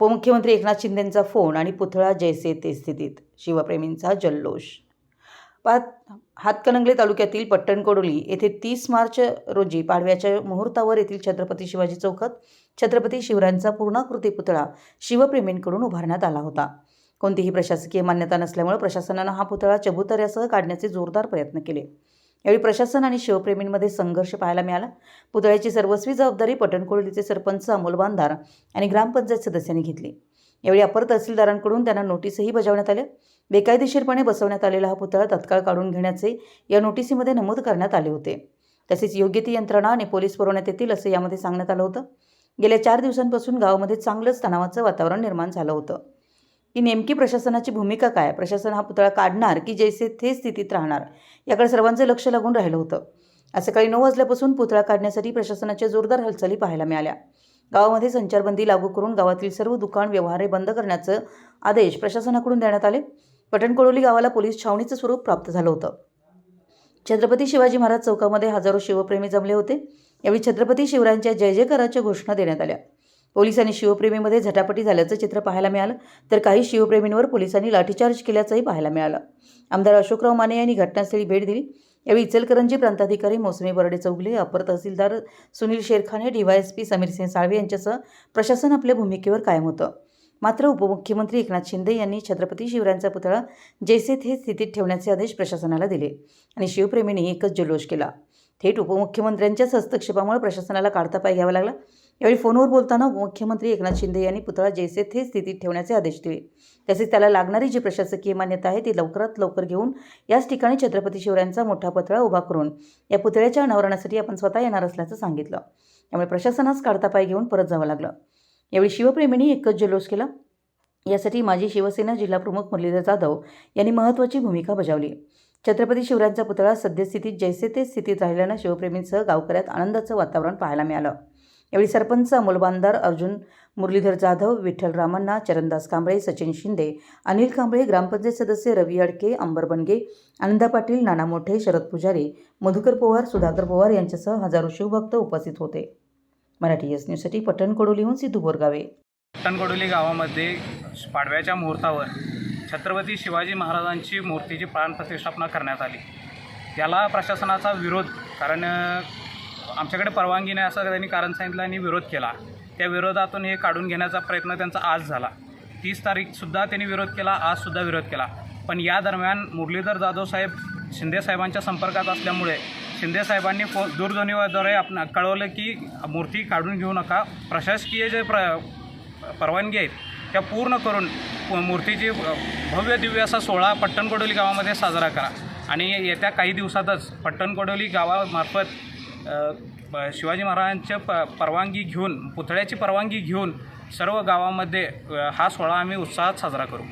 उपमुख्यमंत्री एकनाथ शिंदेंचा फोन आणि पुतळा जैसे ते स्थितीत शिवप्रेमींचा जल्लोष. पात हातकणंगले तालुक्यातील पट्टणकोडोली येथे तीस मार्च रोजी पाडव्याच्या मुहूर्तावर येथील छत्रपती शिवाजी चौकात छत्रपती शिवरायांचा पूर्णाकृती पुतळा शिवप्रेमींकडून उभारण्यात आला होता. कोणतीही प्रशासकीय मान्यता नसल्यामुळे प्रशासनानं हा पुतळा चबुतऱ्यासह काढण्याचे जोरदार प्रयत्न केले. यावेळी प्रशासन आणि शिवप्रेमींमध्ये संघर्ष पाहायला मिळाला. पुतळ्याची सर्वस्वी जबाबदारी पटणकोळलीचे सरपंच अमोल बांधार आणि ग्रामपंचायत सदस्यांनी घेतली. यावेळी अपर तहसीलदारांकडून त्यांना नोटीसही बजावण्यात आल्या. बेकायदेशीरपणे बसवण्यात आलेला हा पुतळा तत्काळ काढून घेण्याचे या नोटीसीमध्ये नमूद करण्यात आले होते. तसेच योग्य ती यंत्रणा आणि पोलीस पुरवण्यात येतील असं यामध्ये सांगण्यात आलं होतं. गेल्या चार दिवसांपासून गावामध्ये चांगलंच तणावाचं वातावरण निर्माण झालं होतं. की नेमकी प्रशासनाची भूमिका काय? प्रशासन हा पुतळा काढणार की जैसे थे स्थितीत राहणार? याकडे सर्वांचं लक्ष लागून राहिलं होतं. आज सकाळी नऊ वाजल्यापासून पुतळा काढण्यासाठी प्रशासनाच्या जोरदार हालचाली पाहायला मिळाल्या. गावामध्ये संचारबंदी लागू करून गावातील सर्व दुकान व्यवहारे बंद करण्याचं आदेश प्रशासनाकडून देण्यात आले. पटणकोडोली गावाला पोलीस छावणीचं स्वरूप प्राप्त झालं होतं. छत्रपती शिवाजी महाराज चौकामध्ये हजारो शिवप्रेमी जमले होते. यावेळी छत्रपती शिवरायांच्या जय जयकाराच्या घोषणा देण्यात आल्या. पोलीस आणि शिवप्रेमीमध्ये झटापटी झाल्याचं चित्र पाहायला मिळालं. तर काही शिवप्रेमींवर पोलिसांनी लाठीचार्ज केल्याचंही पाहायला मिळालं. आमदार अशोकराव माने यांनी घटनास्थळी भेट दिली. यावेळी इचलकरंजी प्रांताधिकारी मोसमी बर्डे चौगले अपर तहसीलदार सुनील शेरखाने डीवायएसपी समीरसिंह साळवे यांच्यासह प्रशासन आपल्या भूमिकेवर कायम होतं. मात्र उपमुख्यमंत्री एकनाथ शिंदे यांनी छत्रपती शिवरायांचा पुतळा जैसे थे स्थितीत ठेवण्याचे आदेश प्रशासनाला दिले आणि शिवप्रेमींनी एकच जल्लोष केला. थेट उपमुख्यमंत्र्यांच्याच हस्तक्षेपामुळे प्रशासनाला काढता पाय घ्यावा लागला. यावेळी फोनवर बोलताना मुख्यमंत्री एकनाथ शिंदे यांनी पुतळा जैसे थे स्थितीत ठेवण्याचे आदेश दिले. तसेच त्याला लागणारी जी प्रशासकीय मान्यता आहे ती लवकरात लवकर घेऊन याच ठिकाणी छत्रपती शिवरायांचा मोठा पुतळा उभा करून या पुतळ्याच्या अनावरणासाठी आपण स्वतः येणार असल्याचं सांगितलं. त्यामुळे प्रशासनास काढता पाय घेऊन परत जावं लागलं. यावेळी शिवप्रेमींनी एकच जल्लोष केला. यासाठी माजी शिवसेना जिल्हाप्रमुख मुरलीधर जाधव यांनी महत्त्वाची भूमिका बजावली. छत्रपती शिवरायांचा पुतळा सद्यस्थितीत जैसे ते स्थितीत राहिल्यानं शिवप्रेमींसह गावकऱ्यात आनंदाचं वातावरण पाहायला मिळालं. यावेळी सरपंच अमोल बांदार अर्जुन मुरलीधर जाधव विठ्ठल रामण्णा चरणदास कांबळे सचिन शिंदे अनिल कांबळे ग्रामपंचायत सदस्य रवी अडके अंबर बनगे आनंदा पाटील नाना मोठे शरद पुजारी मधुकर पवार सुधाकर पवार यांच्यासह हजारो शिवभक्त उपस्थित होते. मराठी एस न्यूजसाठी पठण कोडोलीहून सिद्धू बोरगावे. पट्टणकोडोली गावामध्ये पाडव्याच्या मुहूर्तावर छत्रपती शिवाजी महाराजांची मूर्तीची प्राणप्रतिष्ठापना करण्यात आली. याला प्रशासनाचा विरोध कारण आमच्याकडे परवानगी नाही असं त्यांनी कारण सांगितलं आणि विरोध केला. त्या विरोधातून हे काढून घेण्याचा प्रयत्न त्यांचा आज झाला. तीस तारीखसुद्धा त्यांनी विरोध केला आजसुद्धा विरोध केला. पण या दरम्यान मुरलीधर जाधव साहेब शिंदे साहेबांच्या संपर्कात असल्यामुळे शिंदे साहेबांनी फो दूरध्वनीद्वारे आपण कळवलं की मूर्ती काढून घेऊ नका. प्रशासकीय जे प्र परवानगी आहेत त्या पूर्ण करून मूर्तीची भव्य दिव्य असा सोहळा पट्टणकोडोली गावामध्ये साजरा करा. आणि येत्या काही दिवसातच पट्टणकोडोली गावामार्फत शिवाजी महाराजांच्या प परवानगी घेऊन पुतळ्याची परवानगी घेऊन सर्व गावामध्ये हा सोहळा आम्ही उत्साहात साजरा करू.